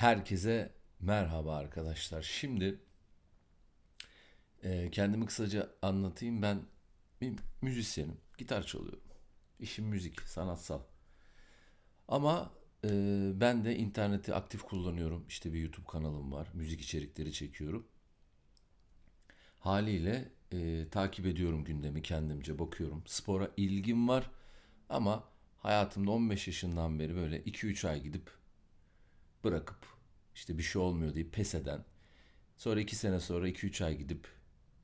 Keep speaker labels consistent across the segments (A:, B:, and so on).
A: Herkese merhaba arkadaşlar. Şimdi e, kendimi kısaca anlatayım. Ben bir müzisyenim. Gitar çalıyorum. İşim müzik, sanatsal. Ama e, ben de interneti aktif kullanıyorum. İşte bir YouTube kanalım var. Müzik içerikleri çekiyorum. Haliyle e, takip ediyorum gündemi kendimce bakıyorum. Spora ilgim var ama hayatımda 15 yaşından beri böyle 2-3 ay gidip bırakıp işte bir şey olmuyor deyip pes eden sonra 2 sene sonra 2-3 ay gidip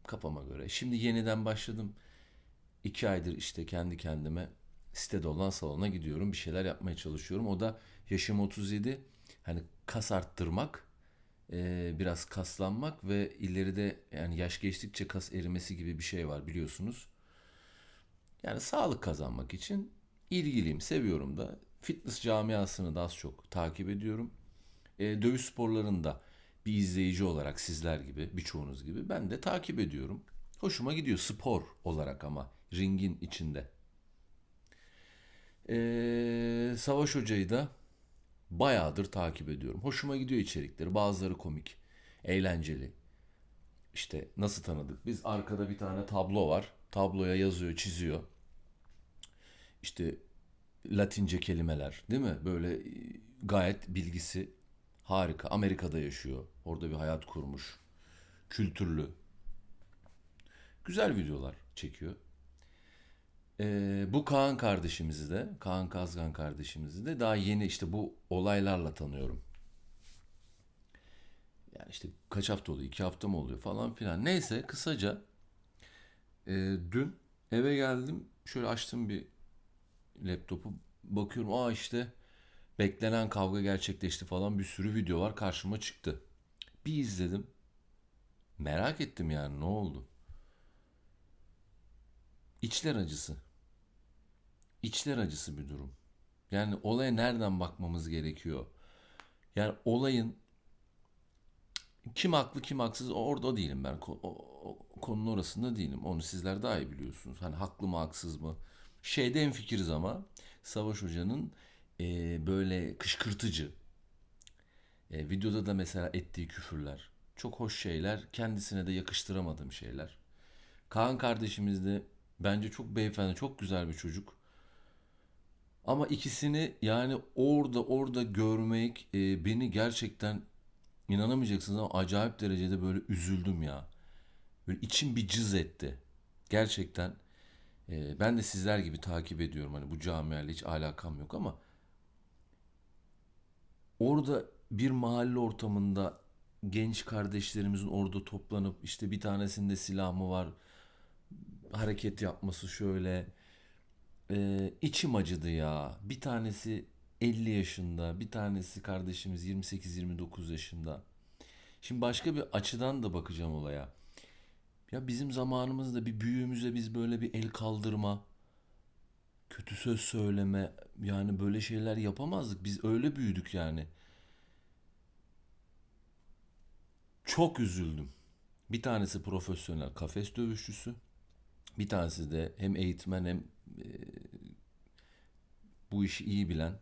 A: kafama göre şimdi yeniden başladım. 2 aydır işte kendi kendime sitede olan salona gidiyorum. Bir şeyler yapmaya çalışıyorum. O da yaşım 37. Hani kas arttırmak, e, biraz kaslanmak ve ileride yani yaş geçtikçe kas erimesi gibi bir şey var biliyorsunuz. Yani sağlık kazanmak için ilgiliyim, seviyorum da. Fitness camiasını da az çok takip ediyorum. E, dövüş sporlarında bir izleyici olarak sizler gibi, birçoğunuz gibi ben de takip ediyorum. Hoşuma gidiyor spor olarak ama ringin içinde. E, Savaş Hoca'yı da bayağıdır takip ediyorum. Hoşuma gidiyor içerikleri. Bazıları komik, eğlenceli. İşte nasıl tanıdık? Biz arkada bir tane tablo var. Tabloya yazıyor, çiziyor. İşte Latince kelimeler, değil mi? Böyle gayet bilgisi harika. Amerika'da yaşıyor. Orada bir hayat kurmuş. Kültürlü. Güzel videolar çekiyor. Ee, bu Kaan kardeşimizi de, Kaan Kazgan kardeşimizi de daha yeni işte bu olaylarla tanıyorum. Yani işte kaç hafta oluyor, iki hafta mı oluyor falan filan. Neyse kısaca e, dün eve geldim, şöyle açtım bir laptopu, bakıyorum aa işte beklenen kavga gerçekleşti falan bir sürü video var karşıma çıktı. Bir izledim, merak ettim yani ne oldu? İçler acısı. İçler acısı bir durum. Yani olaya nereden bakmamız gerekiyor? Yani olayın kim haklı kim haksız orada değilim ben. O- o- konunun orasında değilim. Onu sizler daha iyi biliyorsunuz. Hani haklı mı haksız mı? Şeyde en fikiriz ama Savaş Hoca'nın e, böyle kışkırtıcı e, videoda da mesela ettiği küfürler çok hoş şeyler. Kendisine de yakıştıramadığım şeyler. Kaan kardeşimiz de bence çok beyefendi, çok güzel bir çocuk. Ama ikisini yani orada orada görmek e, beni gerçekten inanamayacaksınız ama acayip derecede böyle üzüldüm ya. Böyle içim bir cız etti. Gerçekten e, ben de sizler gibi takip ediyorum. Hani bu camiayla hiç alakam yok ama orada bir mahalle ortamında genç kardeşlerimizin orada toplanıp işte bir tanesinde silah mı var hareket yapması şöyle e, içim acıdı ya. Bir tanesi 50 yaşında, bir tanesi kardeşimiz 28-29 yaşında. Şimdi başka bir açıdan da bakacağım olaya. Ya bizim zamanımızda bir büyüğümüze biz böyle bir el kaldırma, kötü söz söyleme, yani böyle şeyler yapamazdık. Biz öyle büyüdük yani. Çok üzüldüm. Bir tanesi profesyonel kafes dövüşçüsü. Bir tanesi de hem eğitmen hem e, bu işi iyi bilen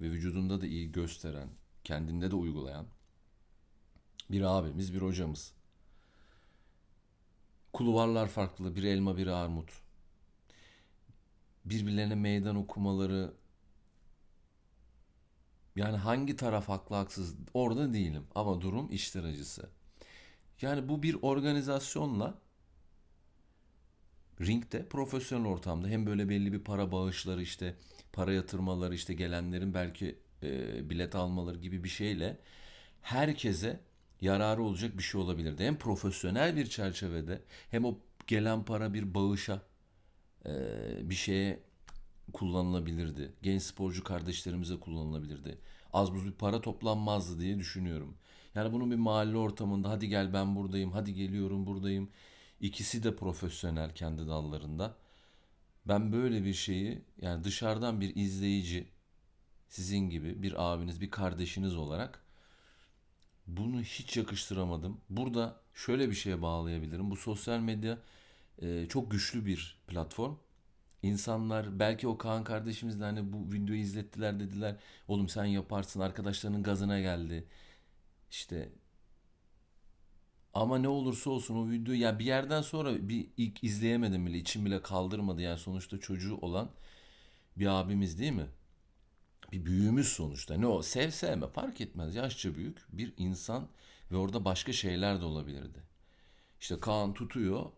A: ve vücudunda da iyi gösteren, kendinde de uygulayan bir abimiz, bir hocamız. Kulvarlar farklı, biri elma, biri armut. Birbirlerine meydan okumaları, yani hangi taraf haklı haksız orada değilim ama durum içler acısı. Yani bu bir organizasyonla ringde profesyonel ortamda hem böyle belli bir para bağışları işte para yatırmaları işte gelenlerin belki e, bilet almaları gibi bir şeyle herkese yararı olacak bir şey olabilirdi. Hem profesyonel bir çerçevede hem o gelen para bir bağışa bir şeye kullanılabilirdi. Genç sporcu kardeşlerimize kullanılabilirdi. Az buz bir para toplanmazdı diye düşünüyorum. Yani bunun bir mahalle ortamında hadi gel ben buradayım, hadi geliyorum buradayım. İkisi de profesyonel kendi dallarında. Ben böyle bir şeyi yani dışarıdan bir izleyici sizin gibi bir abiniz, bir kardeşiniz olarak bunu hiç yakıştıramadım. Burada şöyle bir şeye bağlayabilirim. Bu sosyal medya e, çok güçlü bir platform. İnsanlar belki o Kaan kardeşimiz de hani bu videoyu izlettiler dediler. Oğlum sen yaparsın arkadaşlarının gazına geldi. işte ama ne olursa olsun o video ya bir yerden sonra bir ilk izleyemedim bile içim bile kaldırmadı yani sonuçta çocuğu olan bir abimiz değil mi? Bir büyüğümüz sonuçta. Ne o? Sev sevme fark etmez. Yaşça büyük bir insan ve orada başka şeyler de olabilirdi. İşte Kaan tutuyor,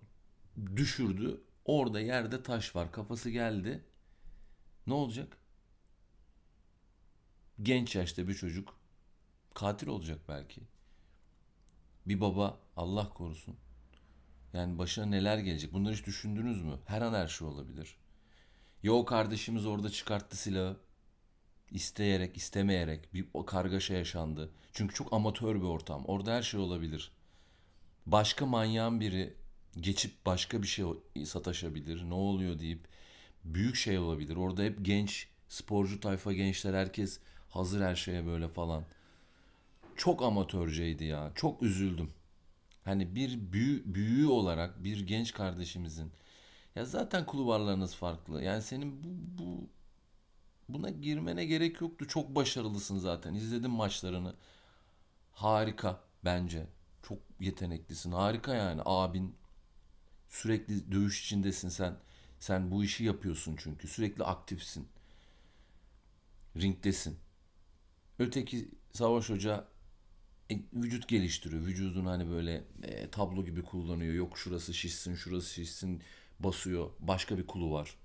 A: düşürdü. Orada yerde taş var. Kafası geldi. Ne olacak? Genç yaşta bir çocuk katil olacak belki. Bir baba Allah korusun. Yani başına neler gelecek? Bunları hiç düşündünüz mü? Her an her şey olabilir. Ya o kardeşimiz orada çıkarttı silahı. isteyerek, istemeyerek bir kargaşa yaşandı. Çünkü çok amatör bir ortam. Orada her şey olabilir. Başka manyağın biri geçip başka bir şey sataşabilir. Ne oluyor deyip büyük şey olabilir. Orada hep genç, sporcu tayfa gençler herkes hazır her şeye böyle falan. Çok amatörceydi ya. Çok üzüldüm. Hani bir büyü, büyüğü olarak bir genç kardeşimizin ya zaten kulvarlarınız farklı. Yani senin bu, bu buna girmene gerek yoktu. Çok başarılısın zaten. İzledim maçlarını. Harika bence. Çok yeteneklisin. Harika yani. Abin sürekli dövüş içindesin sen. Sen bu işi yapıyorsun çünkü. Sürekli aktifsin. Ringdesin. Öteki Savaş Hoca e, vücut geliştiriyor. Vücudunu hani böyle e, tablo gibi kullanıyor. Yok şurası şişsin, şurası şişsin basıyor. Başka bir kulu var.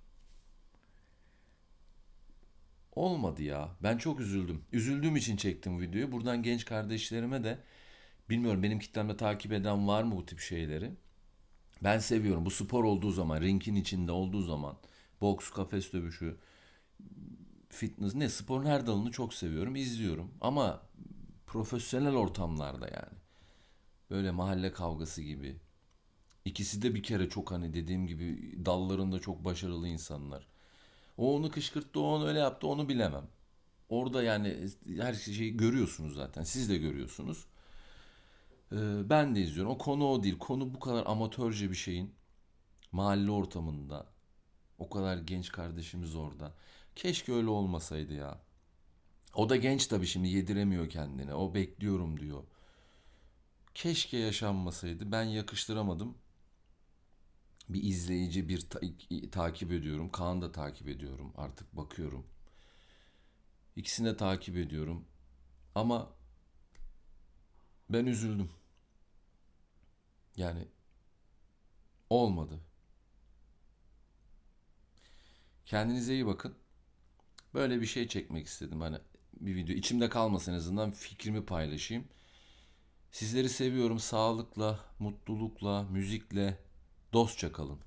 A: Olmadı ya. Ben çok üzüldüm. Üzüldüğüm için çektim videoyu. Buradan genç kardeşlerime de bilmiyorum benim kitlemde takip eden var mı bu tip şeyleri? Ben seviyorum. Bu spor olduğu zaman, ringin içinde olduğu zaman, boks, kafes dövüşü, fitness ne sporun her dalını çok seviyorum, izliyorum. Ama profesyonel ortamlarda yani. Böyle mahalle kavgası gibi. İkisi de bir kere çok hani dediğim gibi dallarında çok başarılı insanlar. O onu kışkırttı, o onu öyle yaptı, onu bilemem. Orada yani her şeyi görüyorsunuz zaten. Siz de görüyorsunuz. Ee, ben de izliyorum. O konu o değil. Konu bu kadar amatörce bir şeyin mahalle ortamında. O kadar genç kardeşimiz orada. Keşke öyle olmasaydı ya. O da genç tabii şimdi yediremiyor kendine. O bekliyorum diyor. Keşke yaşanmasaydı. Ben yakıştıramadım. Bir izleyici, bir ta- takip ediyorum. Kaan da takip ediyorum. Artık bakıyorum. İkisini de takip ediyorum. Ama ben üzüldüm. Yani olmadı. Kendinize iyi bakın. Böyle bir şey çekmek istedim. Hani bir video içimde kalmasın en azından fikrimi paylaşayım. Sizleri seviyorum. Sağlıkla, mutlulukla, müzikle dostça kalın.